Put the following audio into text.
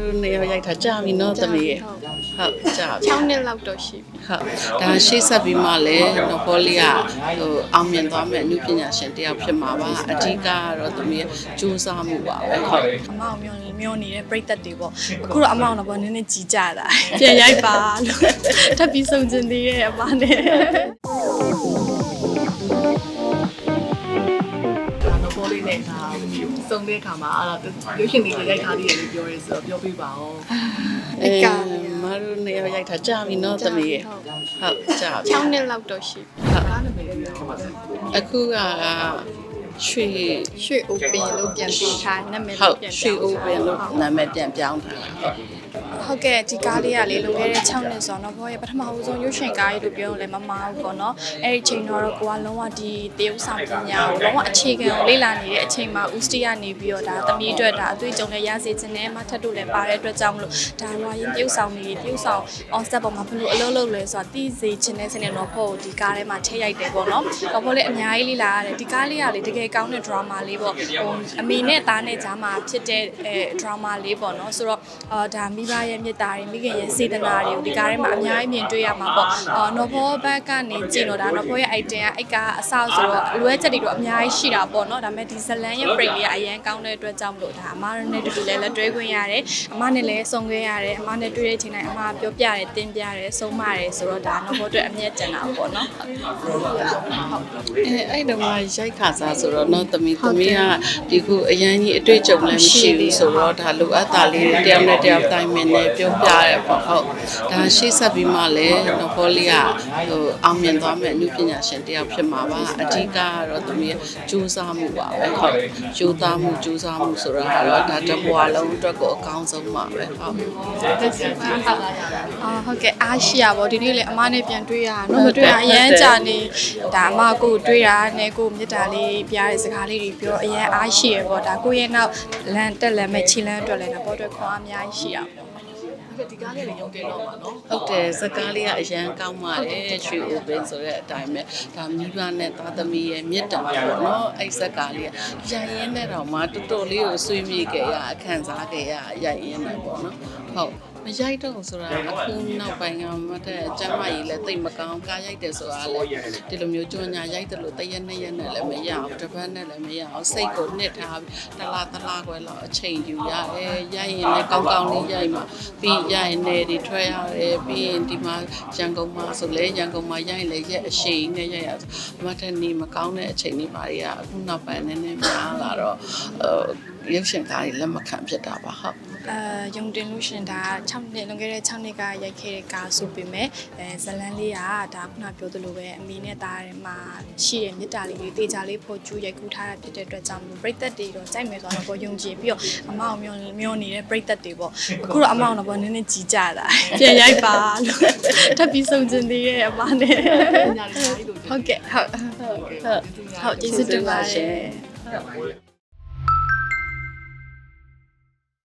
တို့နေရာရိုက်တာကြာပြီနော်သမီးရဲ့ဟုတ်ကြာပြီ6နှစ်လောက်တော့ရှိပြီဟုတ်ဒါရှေ့ဆက်ပြီးမှလည်းနော်ဘောလေးကဟိုအောင်မြင်သွားမဲ့အမှုပညာရှင်တယောက်ဖြစ်မှာပါအဓိကကတော့သမီးရဲ့ကြိုးစားမှုပါပဲဟုတ်အမအောင်မျောနေမျောနေတဲ့ပြိသက်တွေပေါ့အခုတော့အမအောင်တော့ဗောနည်းနည်းကြီးကြတာပြန်ရိုက်ပါလို့ထပ်ပြီးဆုံးကျင်သေးရဲ့အမနဲ့ တော့ပေါ်လေးနဲ့ဒါစုံတဲ့အခါမှာအဲ့တော့ရုပ်ရှင်လေးတွေရိုက်ထားသေးတယ်လို့ပြောရဲဆိုတော့ပြောပြပါဦးအကမတို့နေရာရိုက်တာကြာပြီနော်သမီးရဲ့ဟုတ်ကြာပြီ6နှစ်လောက်တော့ရှိပြီကားနာမည်လေးပြောပါဦးအခုက ရွှေရွှေ open လို့ပြန်ပေးထားနာမည်ဟုတ်လေးပြန်ရွှေအိုးပင်လို့နာမည်ပြန်ပြောင်းထားတာဟုတ်ဟုတ်ကဲ့ဒီကားလေးကလေလွန်ခဲ့တဲ့6နှစ်ဆိုတော့ဘောရဲ့ပထမဦးဆုံးရွှေရှင်ကားကြီးလို့ပြောရင်လည်းမမားဘူးပေါ့နော်အဲ့ဒီချိန်တော့ကိုကလုံးဝဒီတရုပ်ဆောင်ပညာကိုလုံးဝအခြေခံကိုလေ့လာနေတဲ့အချိန်မှာဦးစတီကနေပြီးတော့ဒါသမီးအတွက်ဒါအတွေ့အကြုံနဲ့ရစေခြင်းနဲ့မထက်တို့လည်းပါတဲ့အတွက်ကြောင့်မလို့ဒါဝါရင်တရုပ်ဆောင်နေတရုပ်ဆောင် on set ပေါ်မှာဘယ်လိုအလုပ်လုပ်လဲဆိုတာသိစေခြင်းနဲ့ဆင်းနေတော့ဖို့ဒီကားထဲမှာထည့်ရိုက်တယ်ပေါ့နော်တော့ဖို့လည်းအများကြီးလေ့လာရတယ်ဒီကားလေးကလေတကယ်ကောင်းတဲ့ drama လေးပေါ့ဟိုအမေနဲ့သားနဲ့ကြားမှာဖြစ်တဲ့အဲ drama လေးပေါ့နော်ဆိုတော့အာဒါမိဘရဲ့မေတ္တာတွေမိခင်ရဲ့စေတနာတွေကိုဒီကားထဲမှာအများကြီးမြင်တွေ့ရမှာပေါ့အာနော်ဘောဘက်ကနေကြည့်တော့ဒါနော်ဘောရဲ့ item ကအိတ်ကအဆောက်ဆိုတော့လွဲချက်တွေတော့အများကြီးရှိတာပေါ့နော်ဒါပေမဲ့ဒီဇလန်ရဲ့ frame လေးကအရန်ကောင်းတဲ့အတွက်ကြောင့်မလို့ဒါအမနဲ့တူတူလည်းလက်တွဲခွင့်ရတယ်အမနဲ့လည်းစုံခွင့်ရတယ်အမနဲ့တွေ့တဲ့အချိန်တိုင်းအမပြောပြတယ်တင်ပြတယ်ဆုံးမတယ်ဆိုတော့ဒါနော်ဘောအတွက်အမြတ်ကျန်တာပေါ့နော်အဲအဲ့တော့မှရိုက်ခါစားဆိုတော့နော်သမီးသမီးကဒီခုအရန်ကြီးအတွေ့အကြုံလည်းမရှိဘူးဆိုတော့ဒါလိုအပ်တာလေးတွေတယောက်နဲ့တယောက်တိုင်ပင်နဲ့ပြောပြရဲပေါ့ဟုတ်ဒါရှေ့ဆက်ပြီးမှလည်းနော်ဘောလေးကဟိုအောင်မြင်သွားမဲ့အမှုပညာရှင်တယောက်ဖြစ်မှာပါအဓိကကတော့သမီးရဲ့ကြိုးစားမှုပါပဲဟုတ်ကြိုးစားမှုကြိုးစားမှုဆိုတော့ကတော့ဒါတစ်ဘဝလုံးအတွက်ကိုအကောင်းဆုံးပါပဲဟုတ်အာဟုတ်ကဲ့အားရှိရပါဒီနေ့လေအမနဲ့ပြန်တွေ့ရတာနော်မတွေ့ရအရန်ကြာနေဒါအမကိုတွေ့တာနဲ့ကိုမြစ်တာလေးပြရတဲ့စကားလေးတွေပြောအရန်အားရှိရပေါ့ဒါကိုရဲ့နောက်လန်တက်လန်မဲ့ခြေလန်းအတွက်လည်းတော့အတွက်ခွန်အားအများကြီးရှိရပါ ဒီကားလေးလည်းရုံတင်တော့မှာနော်ဟုတ်တယ်စကားလေးကအရန်ကောင်းပါတယ်ရွှေအိုပင်ဆိုတဲ့အတိုင်းပဲဒါမိဘနဲ့သားသမီးရဲ့မြတ်တာပေါ့နော်အဲ့စကားလေးကရရင်နဲ့တော့မှတော်တော်လေးကိုဆွေးမြေ့ခဲ့ရအခန်းစားခဲ့ရရိုက်ရင်နဲ့ပေါ့နော်ဟုတ်မရိုက်တော့ဘူးဆိုတာအခုနောက်ပိုင်းကမတဲ့ကျမ်းမကြီးလည်းတိတ်မကောင်းကားရိုက်တယ်ဆိုတာလည်းဒီလိုမျိုးကြွညာရိုက်တယ်လို့တရက်နှစ်ရက်နဲ့လည်းမရအောင်တစ်ပတ်နဲ့လည်းမရအောင်စိတ်ကိုနှစ်ထားပြီးတစ်လားတစ်လားခွဲလောက်အချိန်ယူရတယ်ရိုက်ရင်လည်းကောင်းကောင်းလေးရိုက်မှာပြီးရိုက်နေဒီထွက်ရတယ်ပြီးရင်ဒီမှာရန်ကုန်မှာဆိုလဲရန်ကုန်မှာရိုက်လေရက်အရှိန်နဲ့ရိုက်ရမထက်နေမကောင်းတဲ့အချိန်တွေပါတွေကအခုနောက်ပိုင်းနည်းနည်းများလာတော့ဟိုရုပ်ရှင်ကားတွေလက်မခံဖြစ်တာပါဟုတ်အဲယုံတင်လို့ရှရင်ဒါ6နှစ်လွန်ခဲ့တဲ့6နှစ်ကရိုက်ခဲ့တဲ့ကားဆိုပေမဲ့အဲဇလန်လေးကဒါခုနပြောသလိုပဲအမေနဲ့သားထဲမှာရှိတဲ့မြတ်တာလေးတွေတေချာလေးဖို့ကျူးရိုက်ကူးထားတာဖြစ်တဲ့အတွက်ကြောင့်မလို့ပြိသက်တွေတော့ကြိုက်မယ်ဆိုတော့ဘောယုံကြည်ပြီးတော့အမအောင်မျောမျောနေတဲ့ပြိသက်တွေပေါ့အခုတော့အမအောင်တော့ဘောနည်းနည်းကြီးကြတာပြန်ရိုက်ပါလို့ထပ်ပြီးဆုံးကျင်သေးရဲ့အမနဲ့ညာလေးကြီးလို့ဟုတ်ကဲ့ဟုတ်ဟုတ်ကျေးဇူးတင်ပါတယ်